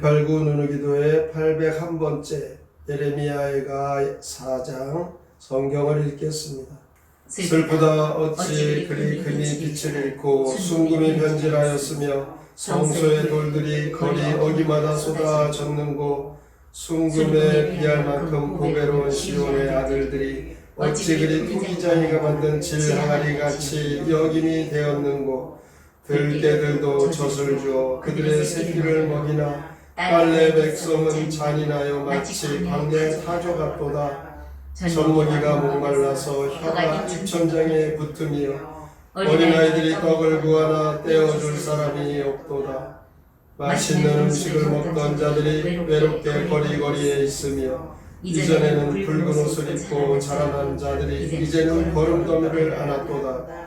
1189 누누기도의 801번째 예레미야의가 4장 성경을 읽겠습니다. 슬프다 어찌 그리 금이 빛을 잃고 순금이 변질하였으며 성소의 돌들이 거리 어기마다 쏟아졌는고 순금에 비할 만큼 고배로운 시온의 아들들이 어찌 그리 토기장이가 만든 질항아리 같이 여김이 되었는고 들깨들도 젖을 주어 그들의 새끼를 먹이나 빨래 백성은 잔인하여 마치 광야의 타조 같도다 젖먹이가 목말라서 혀가 입천장에 붙으며 어린아이들이 떡을 구하나 떼어줄 사람이 없도다. 맛있는 음식을 먹던 자들이 외롭게 거리거리에 있으며 이전에는 붉은 옷을 입고 자라난 자들이 이제는 거름더미를 안았도다.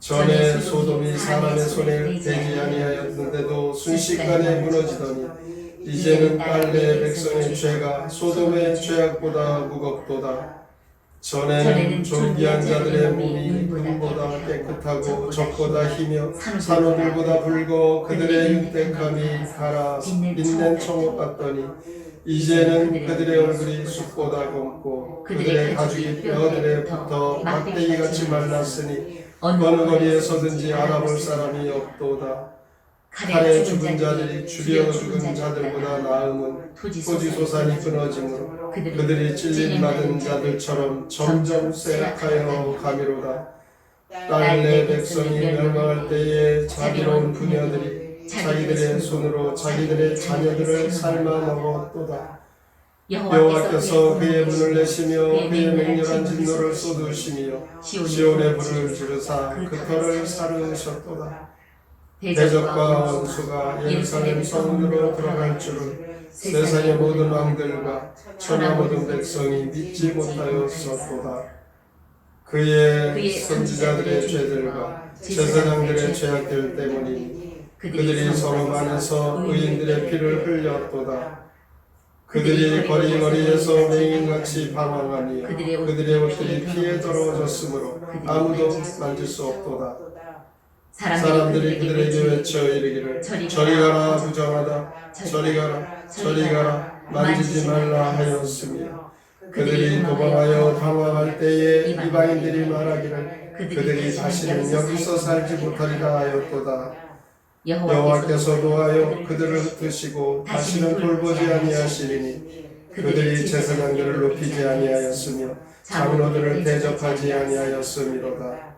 전에 소돔이 사람의 손에 대지 아니하였는데도 순식간에 무너지더니 이제는 빨래 백성의 죄가 소돔의 죄악보다 무겁도다. 전에는 존귀한 자들의 몸이 금보다 깨끗하고 적보다 희며 산호들보다 붉고 그들의 윤택함이 가라. 빛낸 청옥 같더니 이제는 그들의 얼굴이 숲보다 검고 그들의 가죽이 뼈들에 붙어 막대기같이 말랐으니 어느 거리에서든지 알아볼 사람이 없도다 칼에 죽은 자들이 주려 죽은 자들보다 나음은 토지소산이 끊어지므로 그들이 찔림 받은 자들처럼 점점 쇠락하여 가미로다. 딸내 백성이 멸망할 때에 자비로운 부녀들이 자기들의 손으로 자기들의 자녀들을 삶아 먹었도다. 여호와께서 그의 문을 내시며 그의 맹렬한 진노를 쏟으시며 시온의 불을 지르사 그 터를 사르셨도다 대적과 원수가 예루살렘 성문으로 들어갈 줄을 세상의 모든 왕들과 천하 모든 백성이 믿지 못하였었도다. 그의 선지자들의 죄들과 제사장들의 죄악들 때문이니 그들이 서로 만에서 의인들의 피를 흘렸도다. 그들이 거리거리에서 맹인같이 방황하니 그들의 옷들이 피에 더러워졌으므로 아무도 만질 수 없도다. 사람들이 그들에게 외쳐 이르기를 저리 가라 부정하다 저리 가라 저리 가라 만지지 말라 하였으며 그들이 도망하여 당황할 때에 이방인들이 말하기를 그들이 다시는 여기서 살지 못하리라 하였도다. 여호와께서 노하여 그들을 흩으시고 다시는 돌보지 아니하시리니 그들이 제사장들을 높이지 아니하였으며 장로들을 대접하지 아니하였음이로다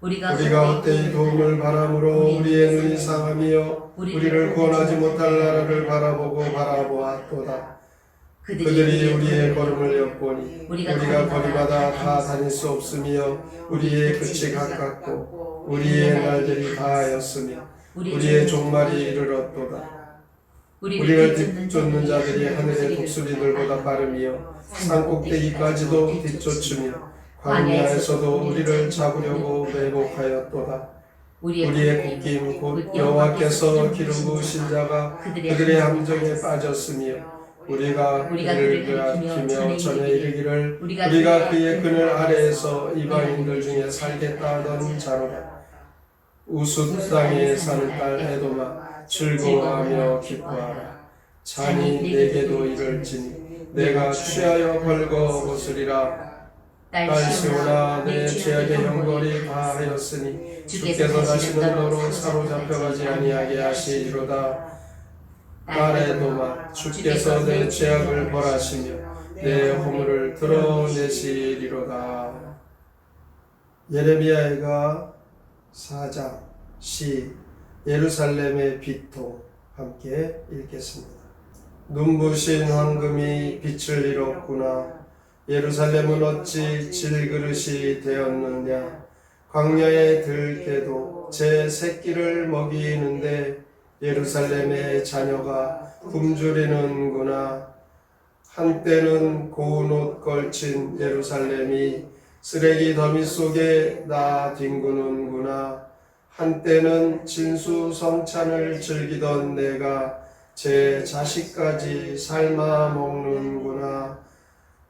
우리가 우리가 헛되이 도움을 바람으로 우리의 눈이 상하며 우리를 구원하지 못할 나라를 바라보고 바라보았도다. 그들이 우리의 걸음을 엿보니 우리가 거리마다 다 다닐 수 없으며 우리의 끝이 가깝고 우리의 날들이 다하였으며 우리의 종말이 이르렀도다. 우리를 뒤쫓는 자들이 하늘의 독수리들보다 빠르며 산 꼭대기까지도 뒤쫓으며 광야에서도 우리를 잡으려고 매복하였도다. 우리의 국김 곧 여호와께서 기르신 자가 그들의 함정에 빠졌으며 우리가 그를 가리키며 전에 이르기를 우리가 그의 그늘 아래에서 이방인들 중에 살겠다 하던 자로다. 우수 땅에 사는 딸 에도마 즐거워하며 기뻐하라. 잔이 내게도 이럴지니 내가 취하여 벌거 벗으리라. 딸시오나 내 죄악의 형벌이 다하였으니 주께서 다시는 너로 사로잡혀가지 아니하게 하시리로다. 딸에도마 주께서 내 죄악을 벌하시며 내 허물을 드러내시리로다. 예레미야가 4장 시 예루살렘의 비토 함께 읽겠습니다. 눈부신 황금이 빛을 잃었구나 예루살렘은 어찌 질그릇이 되었느냐? 광야의 들깨도 제 새끼를 먹이는데 예루살렘의 자녀가 굶주리는구나. 한때는 고운 옷 걸친 예루살렘이 쓰레기 더미 속에 나 뒹구는구나. 한때는 진수 성찬을 즐기던 내가 제 자식까지 삶아 먹는구나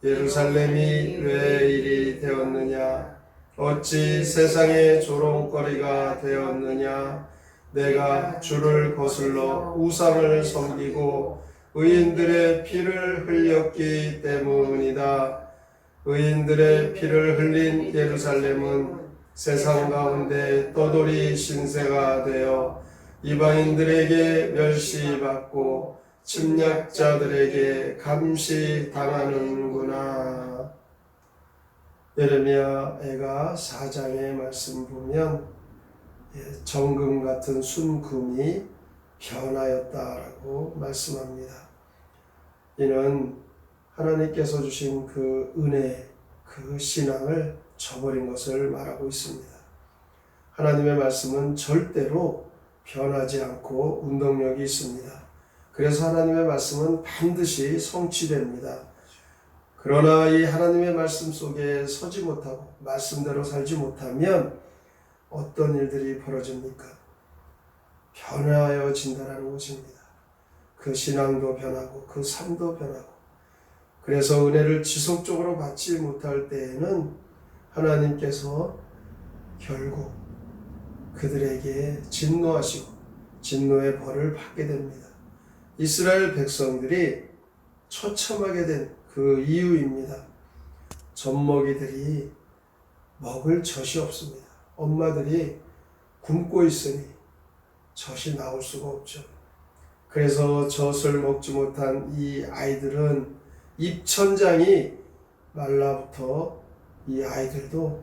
예루살렘이 왜 이리 되었느냐? 어찌 세상의 조롱거리가 되었느냐? 내가 주를 거슬러 우상을 섬기고 의인들의 피를 흘렸기 때문이다. 의인들의 피를 흘린 예루살렘은 세상 가운데 떠돌이 신세가 되어 이방인들에게 멸시받고 침략자들에게 감시 당하는구나. 예레미야 애가 4장의 말씀 보면 예, 정금 같은 순금이 변하였다라고 말씀합니다. 이는 하나님께서 주신 그 은혜, 그 신앙을 저버린 것을 말하고 있습니다. 하나님의 말씀은 절대로 변하지 않고 운동력이 있습니다. 그래서 하나님의 말씀은 반드시 성취됩니다. 그러나 이 하나님의 말씀 속에 서지 못하고 말씀대로 살지 못하면 어떤 일들이 벌어집니까? 변하여진다라는 것입니다. 그 신앙도 변하고 그 삶도 변하고 그래서 은혜를 지속적으로 받지 못할 때에는 하나님께서 결국 그들에게 진노하시고 진노의 벌을 받게 됩니다. 이스라엘 백성들이 처참하게 된 그 이유입니다. 젖먹이들이 먹을 젖이 없습니다. 엄마들이 굶고 있으니 젖이 나올 수가 없죠. 그래서 젖을 먹지 못한 이 아이들은 입천장이 말라붙어 이 아이들도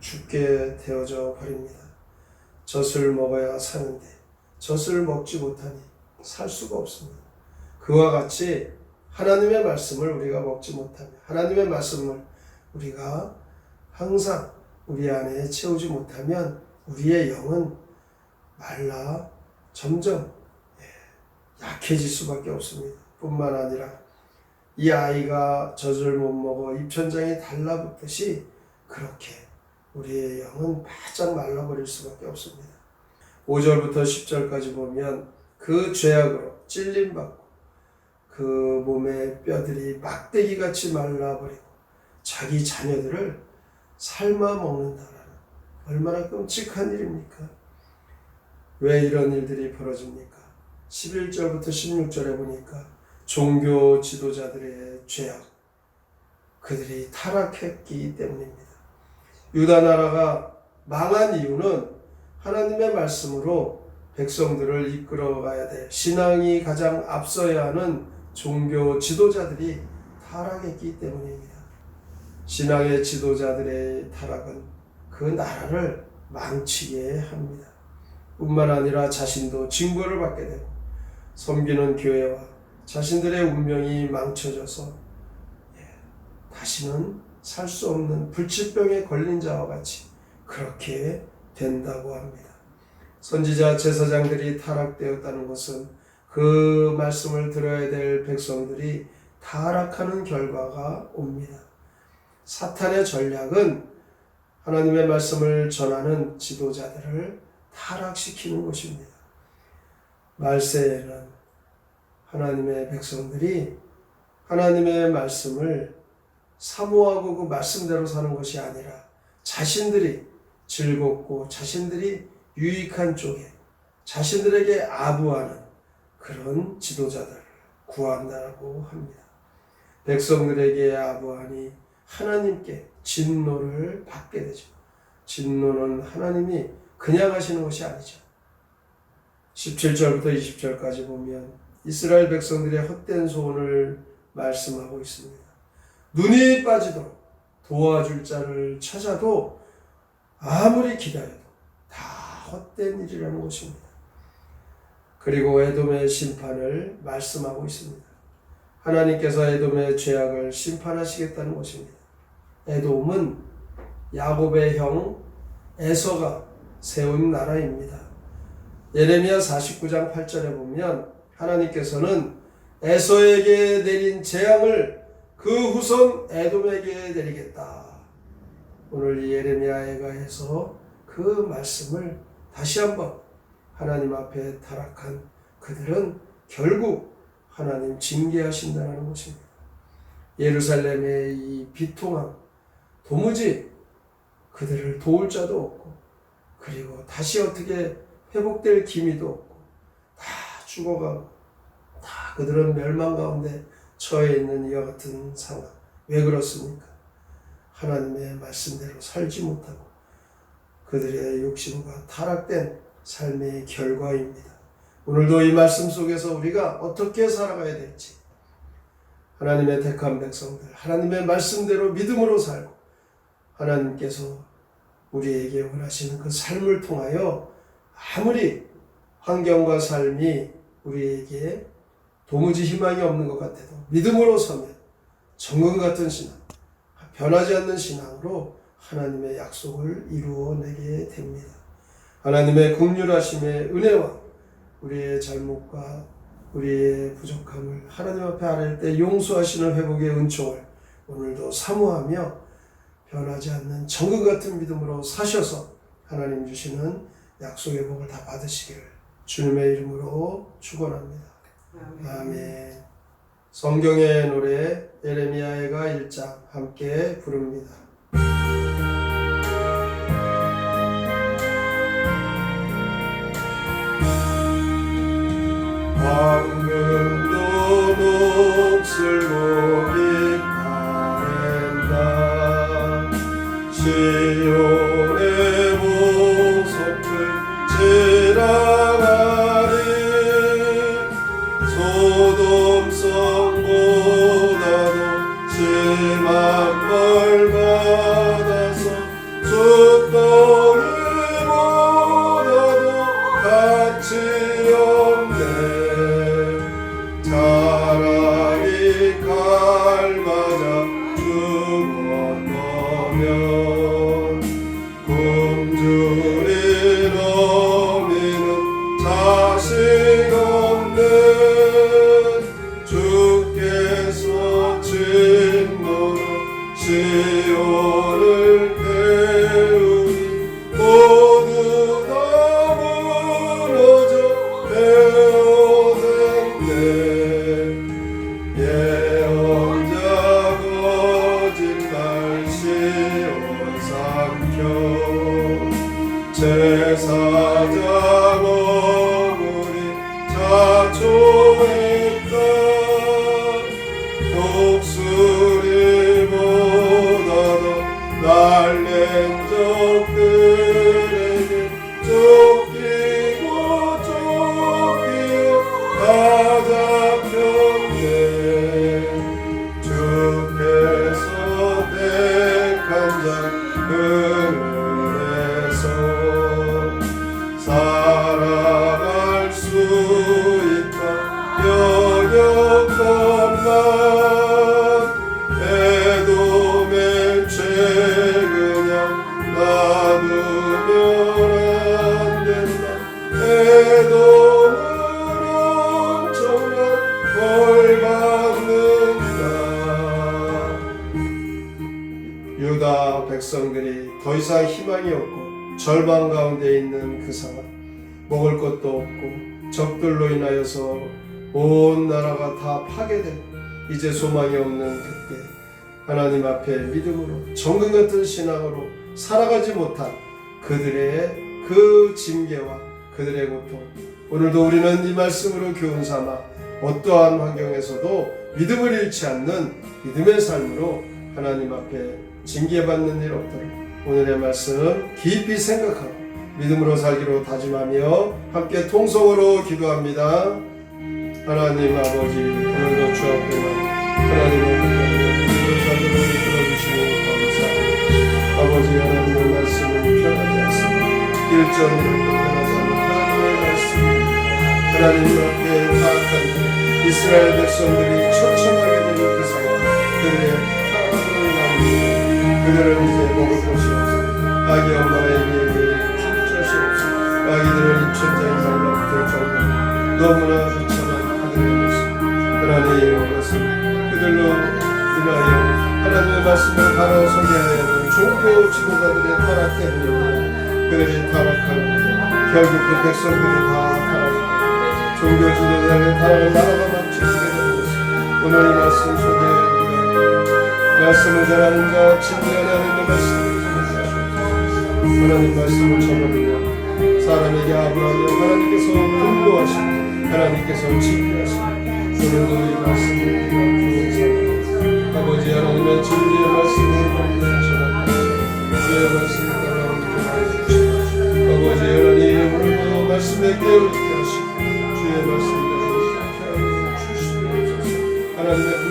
죽게 되어져 버립니다. 젖을 먹어야 사는데 젖을 먹지 못하니 살 수가 없습니다. 그와 같이 하나님의 말씀을 우리가 먹지 못하면 하나님의 말씀을 우리가 항상 우리 안에 채우지 못하면 우리의 영은 말라 점점 예, 약해질 수밖에 없습니다. 뿐만 아니라 이 아이가 젖을 못 먹어 입천장에 달라붙듯이 그렇게 우리의 영은 바짝 말라버릴 수밖에 없습니다. 5절부터 10절까지 보면 그 죄악으로 찔림받고 그 몸의 뼈들이 막대기 같이 말라버리고 자기 자녀들을 삶아 먹는다라는 얼마나 끔찍한 일입니까? 왜 이런 일들이 벌어집니까? 11절부터 16절에 보니까 종교 지도자들의 죄악, 그들이 타락했기 때문입니다. 유다 나라가 망한 이유는 하나님의 말씀으로 백성들을 이끌어가야 될 신앙이 가장 앞서야 하는 종교 지도자들이 타락했기 때문입니다. 신앙의 지도자들의 타락은 그 나라를 망치게 합니다. 뿐만 아니라 자신도 징벌을 받게 되고 섬기는 교회와 자신들의 운명이 망쳐져서 예, 다시는 살 수 없는 불치병에 걸린 자와 같이 그렇게 된다고 합니다. 선지자 제사장들이 타락되었다는 것은 그 말씀을 들어야 될 백성들이 타락하는 결과가 옵니다. 사탄의 전략은 하나님의 말씀을 전하는 지도자들을 타락시키는 것입니다. 말세에는 하나님의 백성들이 하나님의 말씀을 사모하고 그 말씀대로 사는 것이 아니라 자신들이 즐겁고 자신들이 유익한 쪽에 자신들에게 아부하는 그런 지도자들을 구한다고 합니다. 백성들에게 아부하니 하나님께 진노를 받게 되죠. 진노는 하나님이 그냥 하시는 것이 아니죠. 17절부터 20절까지 보면 이스라엘 백성들의 헛된 소원을 말씀하고 있습니다. 눈이 빠지도록 도와줄 자를 찾아도 아무리 기다려도 다 헛된 일이라는 것입니다. 그리고 에돔의 심판을 말씀하고 있습니다. 하나님께서 에돔의 죄악을 심판하시겠다는 것입니다. 에돔은 야곱의 형 에서가 세운 나라입니다. 예레미야 49장 8절에 보면 하나님께서는 에서에게 내린 재앙을 그 후손 에돔에게 내리겠다. 오늘 예레미야에가 해서 그 말씀을 다시 한번 하나님 앞에 타락한 그들은 결국 하나님 징계하신다는 것입니다. 예루살렘의 이 비통함, 도무지 그들을 도울 자도 없고, 그리고 다시 어떻게 회복될 기미도 없고 다 죽어가고 다 그들은 멸망 가운데 처해 있는 이와 같은 상황. 왜 그렇습니까? 하나님의 말씀대로 살지 못하고 그들의 욕심과 타락된 삶의 결과입니다. 오늘도 이 말씀 속에서 우리가 어떻게 살아가야 될지 하나님의 택한 백성들, 하나님의 말씀대로 믿음으로 살고 하나님께서 우리에게 원하시는 그 삶을 통하여 아무리 환경과 삶이 우리에게 도무지 희망이 없는 것 같아도 믿음으로 서면 정금 같은 신앙, 변하지 않는 신앙으로 하나님의 약속을 이루어내게 됩니다. 하나님의 국률하심의 은혜와 우리의 잘못과 우리의 부족함을 하나님 앞에 아뢰을 때 용서하시는 회복의 은총을 오늘도 사모하며 변하지 않는 정금 같은 믿음으로 사셔서 하나님 주시는 약속의 복을 다 받으시기를 주님의 이름으로 축원합니다. 아멘. 성경의 노래 예레미야가 1장 함께 부릅니다. 황금도 녹슬고 빛바랜다. 시온의 목소리 지나가리 소돔 성보다도 심한 벌받 절망 가운데 있는 그 상황 먹을 것도 없고 적들로 인하여서 온 나라가 다 파괴되고 이제 소망이 없는 그때 하나님 앞에 믿음으로 정금 같은 신앙으로 살아가지 못한 그들의 그 징계와 그들의 고통 오늘도 우리는 이 말씀으로 교훈 삼아 어떠한 환경에서도 믿음을 잃지 않는 믿음의 삶으로 하나님 앞에 징계받는 일 없도록 오늘의 말씀 깊이 생각하고 믿음으로 살기로 다짐하며 함께 통성으로 기도합니다. 하나님 아버지 오늘도 주 이끌어주시니 감사합니다. 아버지 하나님의 말씀은 변하지 않습니다. 일전으로 변하지 하나님의. 하나님 앞에 나아가는 이스라엘 백성들이 처참하게 되는 그 상황 그들의 타락으로 인하여 그들은 이제 먹을 없어 아기 엄마에게 힘줄 수 없어 아기들은 입천장에 달라붙을 정도로 너무나 비참한 그들의 모습. 하나님 이것은 그들로 인하여 하나님의 말씀을 바로 소개해야 되는 종교 지도자들의 타락 때문입니다 그들이 타락하고 결국 그 백성들이 다 타락하고 종교 지도자의 타락을 나라가 망치게 되는 것을 오늘 이 말씀 소개합니다 말씀을 전하는 자, 말씀을 전 하나님 말씀을 전하며 사람에게 아부하며 하나님께서 분노하시고 하나님께서 징계하시고 오늘도 이 말씀을 우리가 교사하고 아버지 하나님의 진리의 말씀을 전합니다 주의 말씀 따라 우리가 주시옵소서 아버지 하나님 오늘도 말씀에 깨어있게 하시고 주의 이렇게 하여 주시옵소서. 하나님의